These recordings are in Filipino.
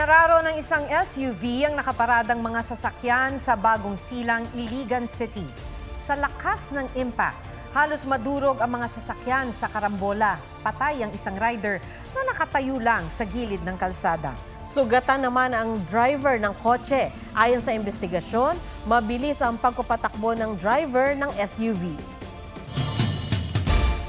Inararo ng isang SUV ang nakaparadang mga sasakyan sa bagong silang Iligan City. Sa lakas ng impact, halos madurog ang mga sasakyan sa karambola. Patay ang isang rider na nakatayo lang sa gilid ng kalsada. Sugatan naman ang driver ng kotse. Ayon sa investigasyon, mabilis ang pagpapatakbo ng driver ng SUV.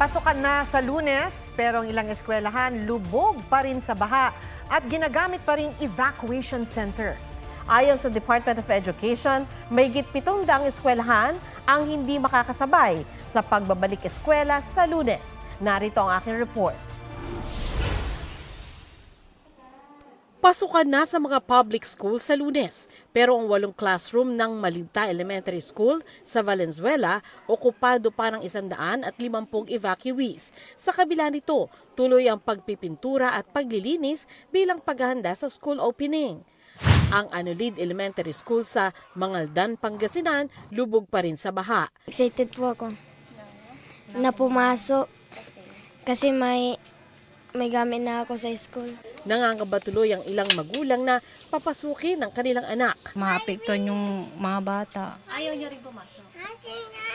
Pasukan na sa lunes, pero ang ilang eskwelahan lubog pa rin sa baha at ginagamit pa rin evacuation center. Ayon sa Department of Education, may git pitong daang eskwelahan ang hindi makakasabay sa pagbabalik eskwela sa lunes. Narito ang aking report. Pasukan na sa mga public school sa lunes, pero ang walong classroom ng Malinta Elementary School sa Valenzuela, okupado pa ng isandaan at limampung evacuees. Sa kabila nito, tuloy ang pagpipintura at paglilinis bilang paghahanda sa school opening. Ang Anolid Elementary School sa Mangaldan, Pangasinan, lubog pa rin sa baha. Excited po ako na pumasok kasi may may gamit na ako sa school. Nangangamba tuloy ang ilang magulang na papasukin ang kanilang anak. maapektuhan yung mga bata. Ayaw niya rin pumasok?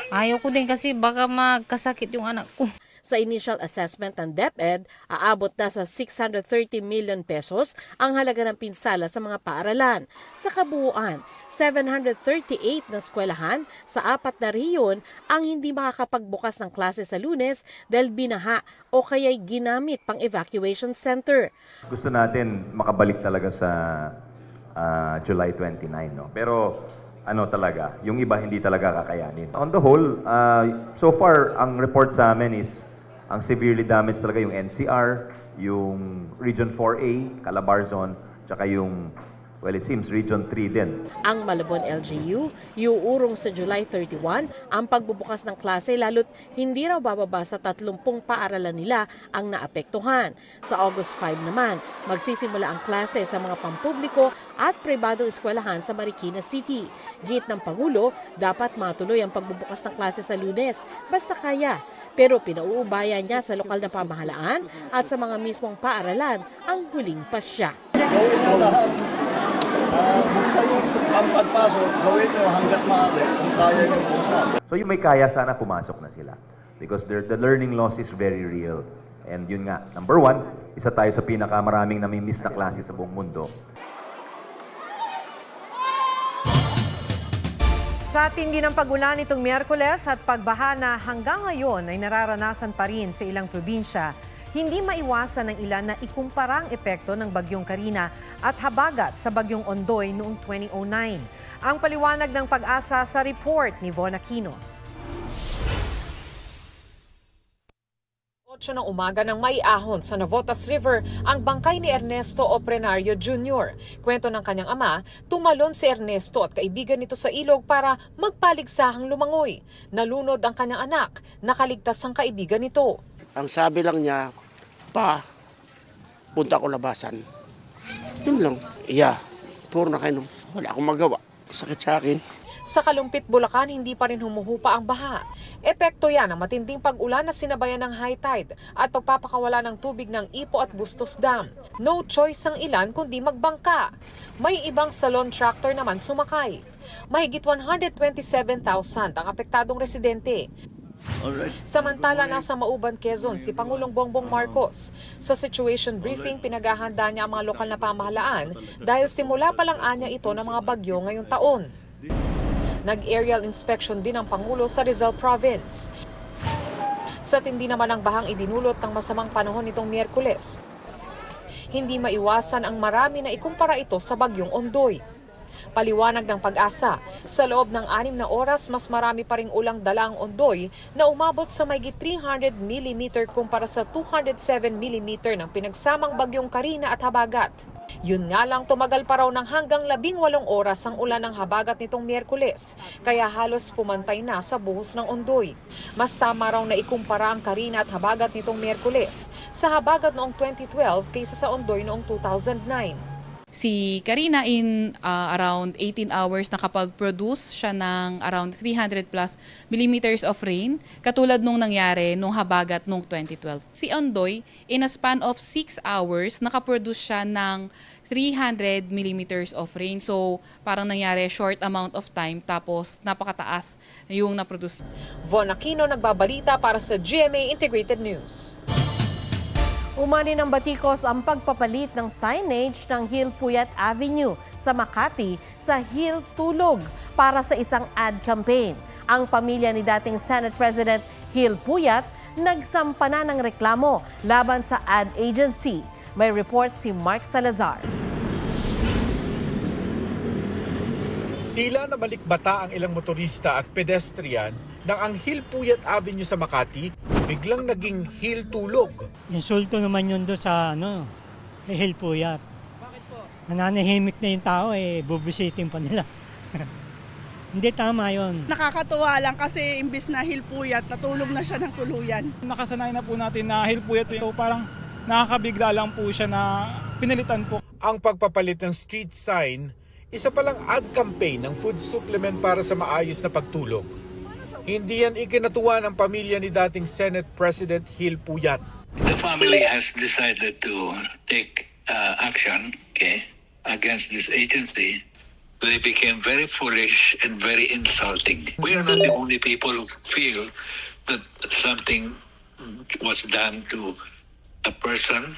Ayaw ko din kasi baka magkasakit yung anak ko. Sa initial assessment ng DepEd, aabot na sa 630 million pesos ang halaga ng pinsala sa mga paaralan. Sa kabuuan, 738 na eskwelahan sa apat na riyon ang hindi makakapagbukas ng klase sa lunes dahil binaha o kaya'y ginamit pang evacuation center. Gusto natin makabalik talaga sa ah, July 29, no? Pero ano talaga, yung iba hindi talaga kakayanin. On the whole, ah, so far, ang report sa amin is ang severely damaged talaga yung NCR, yung Region 4A, Calabarzon, tsaka yung, well, it seems Region 3 din. Ang Malabon LGU, iuurong sa July 31 ang pagbubukas ng klase lalo't hindi raw bababa sa 30 paaralan nila ang naapektuhan. Sa August 5 naman, magsisimula ang klase sa mga pampubliko at pribadong eskwelahan sa Marikina City. Git ng Pangulo, dapat matuloy ang pagbubukas ng klase sa lunes, basta kaya. Pero pinauubayan niya sa lokal na pamahalaan at sa mga mismong paaralan ang huling pasya. lahat. Uh, buksan yung ang pagpasok, gawin nyo hanggat maaari kung kaya nyo buksan. So yung may kaya, sana pumasok na sila. Because their- the learning loss is very real. And yun nga, number one, isa tayo sa pinakamaraming namimiss na klase sa buong mundo. Sa tindi ng pagulan nitong Miyerkules at pagbaha na hanggang ngayon ay nararanasan pa rin sa ilang probinsya, hindi maiwasan ng ilan na ikumpara ang epekto ng Bagyong Karina at habagat sa Bagyong Ondoy noong 2009. Ang paliwanag ng pag-asa sa report ni Von Aquino. 8 ng umaga ng may ahon sa Navotas River ang bangkay ni Ernesto Oprenario Jr. Kwento ng kanyang ama, tumalon si Ernesto at kaibigan nito sa ilog para magpaligsahang lumangoy. Nalunod ang kanyang anak, nakaligtas ang kaibigan nito. Ang sabi lang niya, pa, punta ko labasan. Yun lang. Iya, turo na kayo. Wala akong magawa. Sakit sa akin. Sa Kalumpit, Bulacan, hindi pa rin humuhupa ang baha. Epekto yan ng matinding pag-ulan na sinabayan ng high tide at pagpapakawala ng tubig ng Ipo at Bustos Dam. No choice ang ilan kundi magbangka. May ibang salon tractor naman sumakay. Mahigit 127,000 ang apektadong residente. Alright. Samantala nasa Mauban, Quezon si Pangulong Bongbong Marcos. Sa situation briefing, pinaghahanda niya ang mga lokal na pamahalaan dahil simula pa lang anya ito ng mga bagyo ngayong taon. Nag-aerial inspection din ang Pangulo sa Rizal Province. Sa tindi naman ang bahang idinulot ng masamang panahon nitong Miyerkules. Hindi maiwasan ang marami na ikumpara ito sa bagyong Ondoy. Paliwanag ng pag-asa, sa loob ng anim na oras mas marami pa ring ulang dala ang ondoy na umabot sa mayigit 300 mm kumpara sa 207 mm ng pinagsamang bagyong Karina at Habagat. Yun nga lang tumagal pa raw ng hanggang labing walong oras ang ulan ng habagat nitong Miyerkules, kaya halos pumantay na sa buhos ng ondoy. Mas tama raw na ikumpara ang Karina at habagat nitong Miyerkules sa habagat noong 2012 kaysa sa ondoy noong 2009. Si Karina in uh, around 18 hours nakapag-produce siya ng around 300 plus millimeters of rain, katulad nung nangyari nung habagat nung 2012. Si Ondoy, in a span of 6 hours, nakaproduce siya ng 300 millimeters of rain. So, parang nangyari short amount of time tapos napakataas yung na-produce. Von Aquino nagbabalita para sa GMA Integrated News. Umani ng Batikos ang pagpapalit ng signage ng Hill Puyat Avenue sa Makati sa Hill Tulog para sa isang ad campaign. Ang pamilya ni dating Senate President Hill Puyat nagsampa na ng reklamo laban sa ad agency. May report si Mark Salazar. Tila na malikbata ang ilang motorista at pedestrian nang ang Hill Puyat Avenue sa Makati biglang naging Hill Tulog. Insulto naman yun doon sa ano, kay Hill Puyat. Bakit po? Nananahimik na yung tao eh, bubisitin pa nila. Hindi tama yon. Nakakatuwa lang kasi imbis na hilpuyat, natulog na siya ng tuluyan. Nakasanay na po natin na hill puyat so parang nakakabigla lang po siya na pinalitan po. Ang pagpapalit ng street sign, isa palang ad campaign ng food supplement para sa maayos na pagtulog. Hindi yan ikinatuwa ng pamilya ni dating Senate President Hill Puyat. the family has decided to take uh, action okay, against this agency. They became very foolish and very insulting. We are not the only people who feel that something was done to a person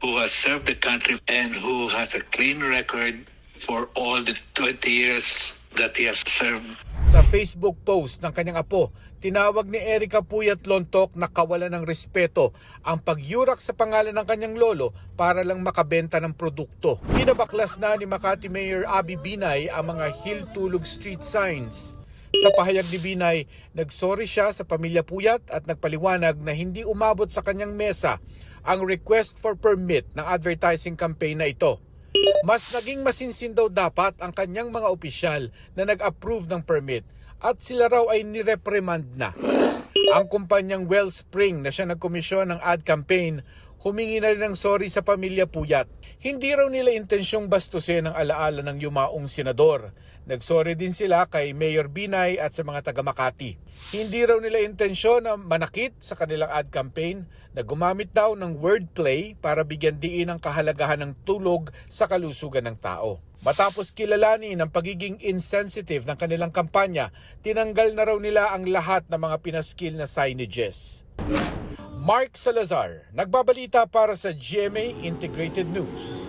who has served the country and who has a clean record for all the 20 years that he has served Sa Facebook post ng kanyang apo, tinawag ni Erika Puyat Lontok na kawalan ng respeto ang pagyurak sa pangalan ng kanyang lolo para lang makabenta ng produkto. Pinabaklas na ni Makati Mayor Abby Binay ang mga Hill Tulog Street signs. Sa pahayag ni Binay, nagsorry siya sa pamilya Puyat at nagpaliwanag na hindi umabot sa kanyang mesa ang request for permit ng advertising campaign na ito. Mas naging masinsin daw dapat ang kanyang mga opisyal na nag-approve ng permit at sila raw ay nireprimand na. Ang kumpanyang Wellspring na siya nagkomisyon ng ad campaign humingi na rin ng sorry sa pamilya Puyat. Hindi raw nila intensyong bastusin ang alaala ng yumaong senador. Nagsorry din sila kay Mayor Binay at sa mga taga Makati. Hindi raw nila intensyon na manakit sa kanilang ad campaign na gumamit daw ng wordplay para bigyan diin ang kahalagahan ng tulog sa kalusugan ng tao. Matapos kilalanin ang pagiging insensitive ng kanilang kampanya, tinanggal na raw nila ang lahat ng mga pinaskil na signages. Mark Salazar, nagbabalita para sa GMA Integrated News.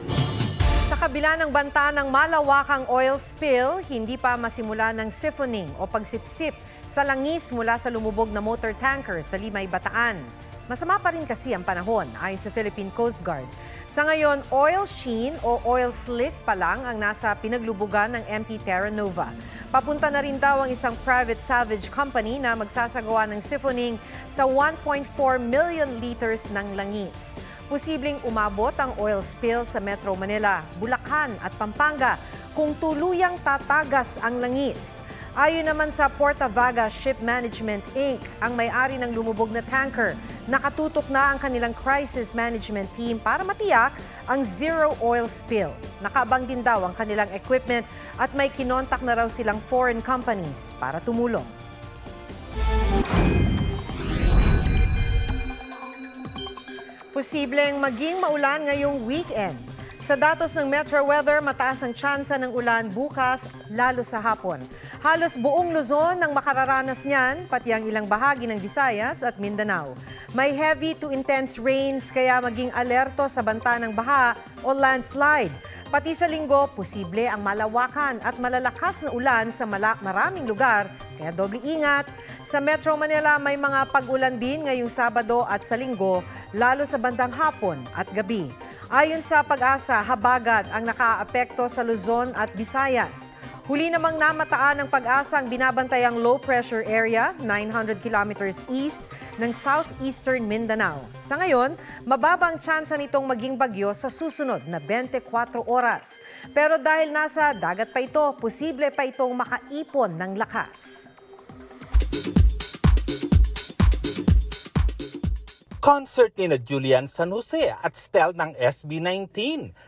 Sa kabila ng banta ng malawakang oil spill, hindi pa masimula ng siphoning o pagsipsip sa langis mula sa lumubog na motor tanker sa Limay, Bataan. Masama pa rin kasi ang panahon ayon sa Philippine Coast Guard. Sa ngayon, oil sheen o oil slick pa lang ang nasa pinaglubugan ng MT Terra Nova. Papunta na rin daw ang isang private salvage company na magsasagawa ng siphoning sa 1.4 million liters ng langis. Posibleng umabot ang oil spill sa Metro Manila, Bulacan at Pampanga kung tuluyang tatagas ang langis. Ayon naman sa Porta Vaga Ship Management Inc., ang may-ari ng lumubog na tanker, nakatutok na ang kanilang crisis management team para matiyak ang zero oil spill. Nakaabang din daw ang kanilang equipment at may kinontak na raw silang foreign companies para tumulong. Posibleng maging maulan ngayong weekend. Sa datos ng Metro Weather, mataas ang tsansa ng ulan bukas, lalo sa hapon. Halos buong Luzon ang makararanas niyan, pati ang ilang bahagi ng Visayas at Mindanao. May heavy to intense rains, kaya maging alerto sa banta ng baha o landslide. Pati sa linggo, posible ang malawakan at malalakas na ulan sa maraming lugar, kaya doble ingat. Sa Metro Manila, may mga pag-ulan din ngayong Sabado at sa linggo, lalo sa bandang hapon at gabi. Ayon sa pag-asa, habagat ang nakaapekto sa Luzon at Visayas. Huli namang namataan ng pag-asa ang binabantayang low pressure area 900 kilometers east ng southeastern Mindanao. Sa ngayon, mababa ang tsansa nitong maging bagyo sa susunod na 24 oras. Pero dahil nasa dagat pa ito, posible pa itong makaipon ng lakas. Concert ni na Julian San Jose at Stel ng SB19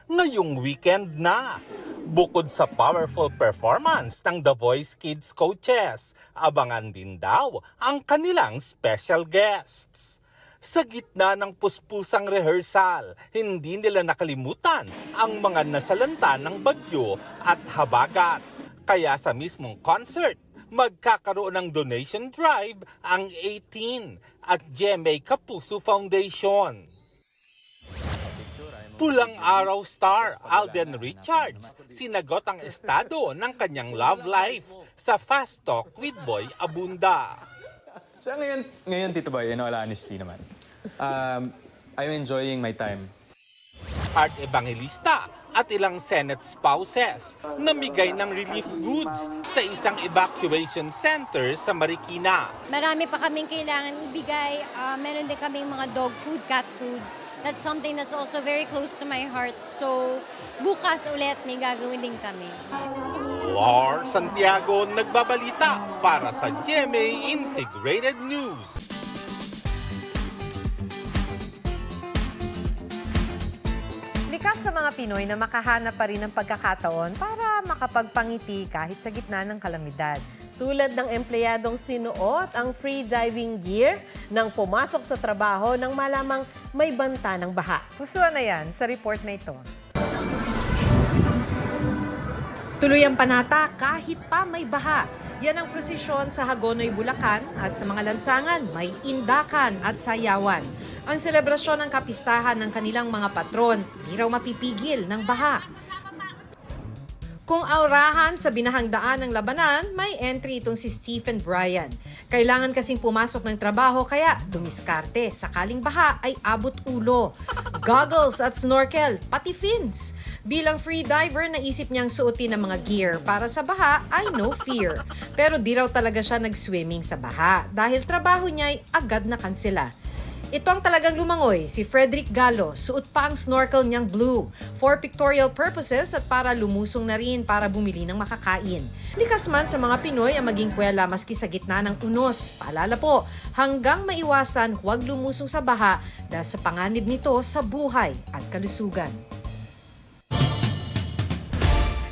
ngayong weekend na. Bukod sa powerful performance ng The Voice Kids coaches, abangan din daw ang kanilang special guests. Sa gitna ng puspusang rehearsal, hindi nila nakalimutan ang mga nasalanta ng bagyo at habagat. Kaya sa mismong concert, magkakaroon ng donation drive ang 18 at GMA Kapuso Foundation. Pulang araw star Alden Richards sinagot ang estado ng kanyang love life sa Fast Talk with Boy Abunda. So ngayon, ngayon Tito Boy, in all honesty naman, um, I'm enjoying my time. Art Evangelista at ilang Senate spouses namigay ng relief goods sa isang evacuation center sa Marikina. Marami pa kaming kailangan ibigay. Ah, meron din kaming mga dog food, cat food. That's something that's also very close to my heart. So, bukas ulit may gagawin din kami. Lar Santiago nagbabalita para sa GMA Integrated News. Likas sa mga Pinoy na makahanap pa rin ng pagkakataon para makapagpangiti kahit sa gitna ng kalamidad. Tulad ng empleyadong sinuot ang free diving gear nang pumasok sa trabaho nang malamang may banta ng baha. Pusuan na yan sa report na ito. Tuloy ang panata kahit pa may baha. Yan ang prosesyon sa Hagonoy, Bulacan at sa mga lansangan may indakan at sayawan. Ang selebrasyon ng kapistahan ng kanilang mga patron, di raw mapipigil ng baha. Kung aurahan sa binahang daan ng labanan, may entry itong si Stephen Bryan. Kailangan kasing pumasok ng trabaho kaya dumiskarte. Sakaling baha ay abot ulo. Goggles at snorkel, pati fins. Bilang free diver, naisip niyang suotin ang mga gear para sa baha ay no fear. Pero di raw talaga siya nag-swimming sa baha dahil trabaho niya ay agad na kansela. Ito ang talagang lumangoy, si Frederick Gallo. Suot pa ang snorkel niyang blue for pictorial purposes at para lumusong na rin para bumili ng makakain. Likas man sa mga Pinoy ang maging kwela maski sa gitna ng unos. Paalala po, hanggang maiwasan huwag lumusong sa baha dahil sa panganib nito sa buhay at kalusugan.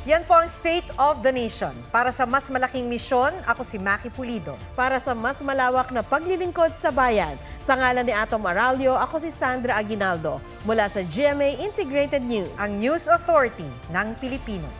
Yan po ang State of the Nation. Para sa mas malaking misyon, ako si Maki Pulido. Para sa mas malawak na paglilingkod sa bayan, sa ngalan ni Atom Aralio, ako si Sandra Aguinaldo mula sa GMA Integrated News. Ang News Authority ng Pilipino.